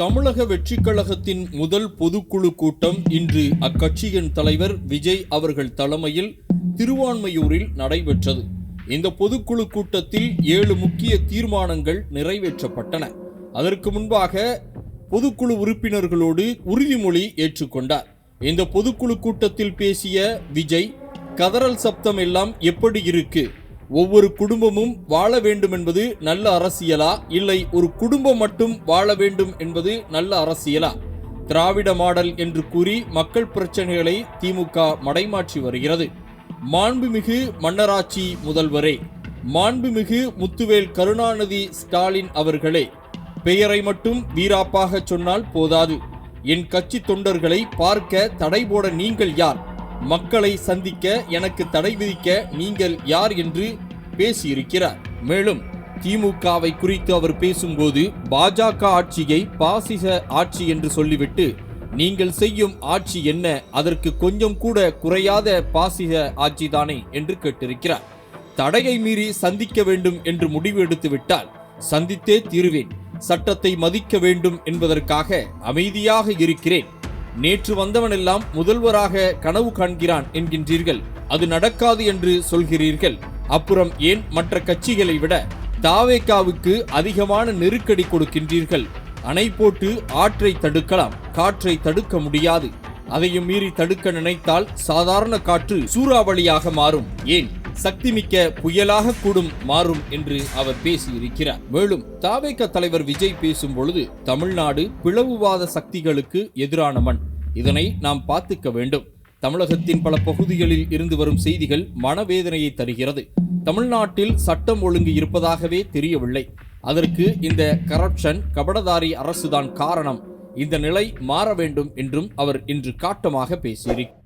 தமிழக வெற்றிக் கழகத்தின் முதல் பொதுக்குழு கூட்டம் இன்று அக்கட்சியின் தலைவர் விஜய் அவர்கள் தலைமையில் திருவான்மையூரில் நடைபெற்றது. இந்த பொதுக்குழு கூட்டத்தில் ஏழு முக்கிய தீர்மானங்கள் நிறைவேற்றப்பட்டன. அதற்கு முன்பாக பொதுக்குழு உறுப்பினர்களோடு உறுதிமொழி ஏற்றுக்கொண்டார். இந்த பொதுக்குழு கூட்டத்தில் பேசிய விஜய் கதறல் சப்தம் எல்லாம் எப்படி இருக்கு? ஒவ்வொரு குடும்பமும் வாழ வேண்டும் என்பது நல்ல அரசியலா? இல்லை ஒரு குடும்பம் மட்டும் வாழ வேண்டும் என்பது நல்ல அரசியலா? திராவிட மாடல் என்று கூறி மக்கள் பிரச்சனைகளை திமுக மடைமாற்றி வருகிறது. மாண்புமிகு மன்னராட்சி முதல்வரே மாண்புமிகு முத்துவேல் கருணாநிதி ஸ்டாலின் அவர்களே பெயரை மட்டும் வீராப்பாக சொன்னால் போதாது. என் கட்சி தொண்டர்களை பார்க்க தடை போட நீங்கள் யார்? மக்களை சந்திக்க எனக்கு தடை விதிக்க நீங்கள் யார் என்று பேசியிருக்கிறார். மேலும் திமுகவை குறித்து அவர் பேசும்போது பாஜக ஆட்சியை பாசிச ஆட்சி என்று சொல்லிவிட்டு நீங்கள் செய்யும் ஆட்சி என்ன? அதற்கு கொஞ்சம் கூட குறையாத பாசிக ஆட்சி தானே? என்று கேட்டிருக்கிறார். தடையை மீறி சந்திக்க வேண்டும் என்று முடிவு எடுத்து விட்டால் சந்தித்தே தீருவேன். சட்டத்தை மதிக்க வேண்டும் என்பதற்காக அமைதியாக இருக்கிறேன். நேற்று வந்தவனெல்லாம் முதல்வராக கனவு காண்கிறான் என்கின்றீர்கள். அது நடக்காது என்று சொல்கிறீர்கள். அப்புறம் ஏன் மற்ற கட்சிகளை விட தாவேக்காவுக்கு அதிகமான நெருக்கடி கொடுக்கின்றீர்கள்? அணை போட்டு ஆற்றை தடுக்கலாம் காற்றை தடுக்க முடியாது. அதையும் மீறி தடுக்க நினைத்தால் சாதாரண காற்று சூறாவளியாக மாறும். ஏன்? சக்திமிக்க புயலாக கூடும் மாறும் என்று அவர் பேசியிருக்கிறார். மேலும் தாவேக்க தலைவர் விஜய் பேசும் பொழுது தமிழ்நாடு பிளவுவாத சக்திகளுக்கு எதிரான மண். இதனை நாம் பார்த்துக்க வேண்டும். தமிழகத்தின் பல பகுதிகளில் இருந்து வரும் செய்திகள் மனவேதனையை தருகிறது. தமிழ்நாட்டில் சட்டம் ஒழுங்கு இருப்பதாகவே தெரியவில்லை. அதற்கு இந்த கரப்ஷன் கபடதாரி அரசுதான் காரணம். இந்த நிலை மாற வேண்டும் என்றும் அவர் இன்று காட்டமாக பேசியிருக்கிறார்.